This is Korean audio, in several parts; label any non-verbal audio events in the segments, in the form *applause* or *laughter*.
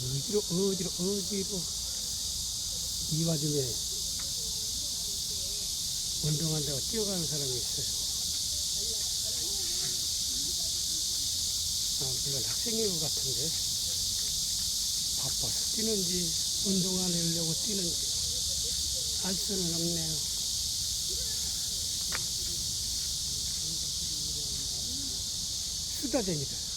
어디로 어디로 어디로 이 와중에 운동한다고 뛰어가는 사람이 있어요. 아, 물론 학생인 것 같은데 바빠서 뛰는지 운동 안 하려고 뛰는지 알 수는 없네요. 수다쟁이들.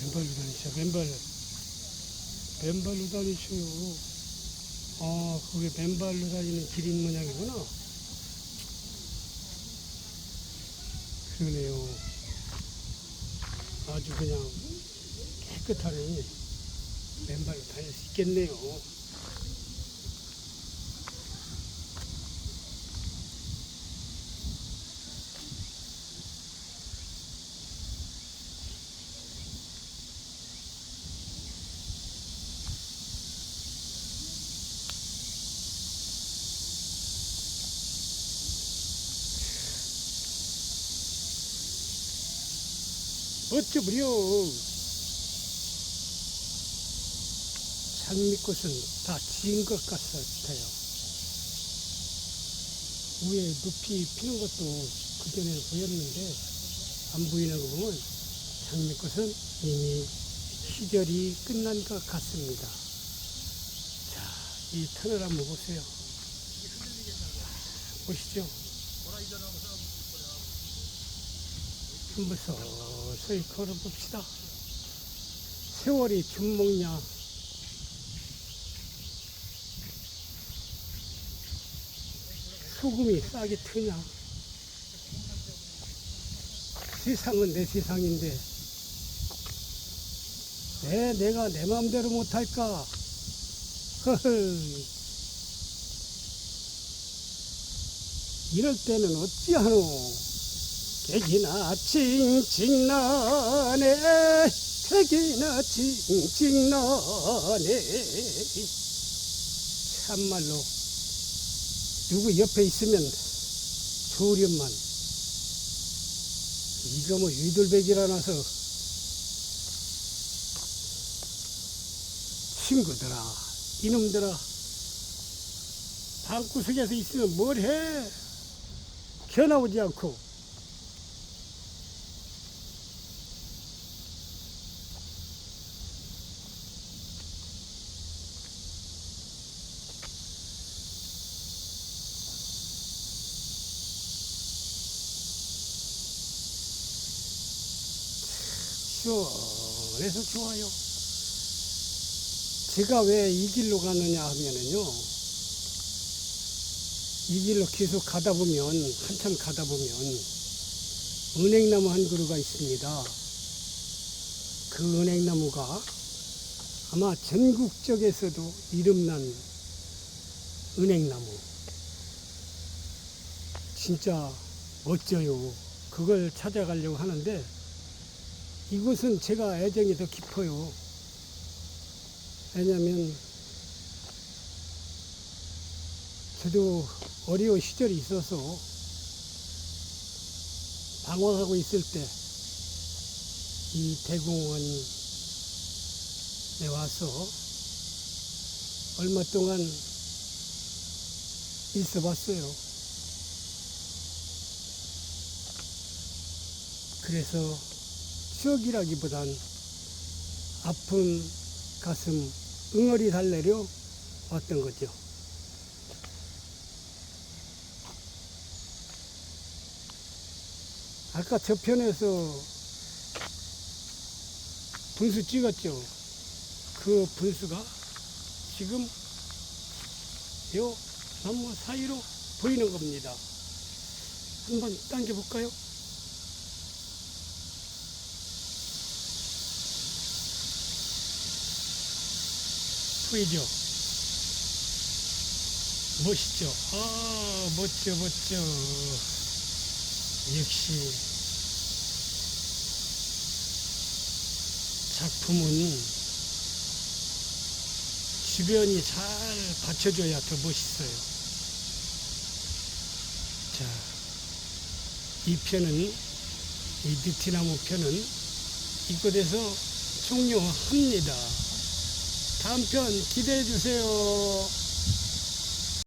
맨발로 다니셔, 맨발. 맨발로 다니셔요. 아, 그게 맨발로 다니는 기린 모양이구나. 그러네요. 아주 그냥 깨끗하네. 맨발로 다닐 수 있겠네요. 어쩌 무려 장미꽃은 다 지은 것 같아요. 위에 높이 피는 것도 그전에는 보였는데 안 보이는 거 보면 장미꽃은 이미 시절이 끝난 것 같습니다. 자, 이 터널 한번 보세요. 보시죠. 한번 서서히 걸어봅시다. 세월이 줌먹냐? 소금이 싹이 트냐? 세상은 내 세상인데 왜 내가 내 마음대로 못할까? 허허. *laughs* 이럴 때는 어찌하노? 개기나 칭칭 나네. 개기나 칭칭 나네. 참말로 누구 옆에 있으면 좋으련만. 이거 뭐 유들백이라나서 친구들아 이놈들아 방구석에서 있으면 뭘 해? 겨나오지 않고 시원해서 좋아요. 제가 왜 이 길로 가느냐 하면은요. 이 길로 계속 가다 보면, 한참 가다 보면, 은행나무 한 그루가 있습니다. 그 은행나무가 아마 전국적에서도 이름난 은행나무. 진짜 멋져요. 그걸 찾아가려고 하는데, 이곳은 제가 애정이 더 깊어요. 왜냐면 저도 어려운 시절이 있어서 방황하고 있을 때 이 대공원에 와서 얼마 동안 있어 봤어요. 그래서 추억이라기보단 아픈 가슴 응어리 달래려 왔던 거죠. 아까 저편에서 분수 찍었죠. 그 분수가 지금 요 나무 사이로 보이는 겁니다. 한번 당겨볼까요? 보이죠? 멋있죠? 아, 멋져, 멋져. 역시 작품은 주변이 잘 받쳐줘야 더 멋있어요. 자, 이 편은, 이 느티나무 편은 이곳에서 종료합니다. 다음 편 기대해 주세요.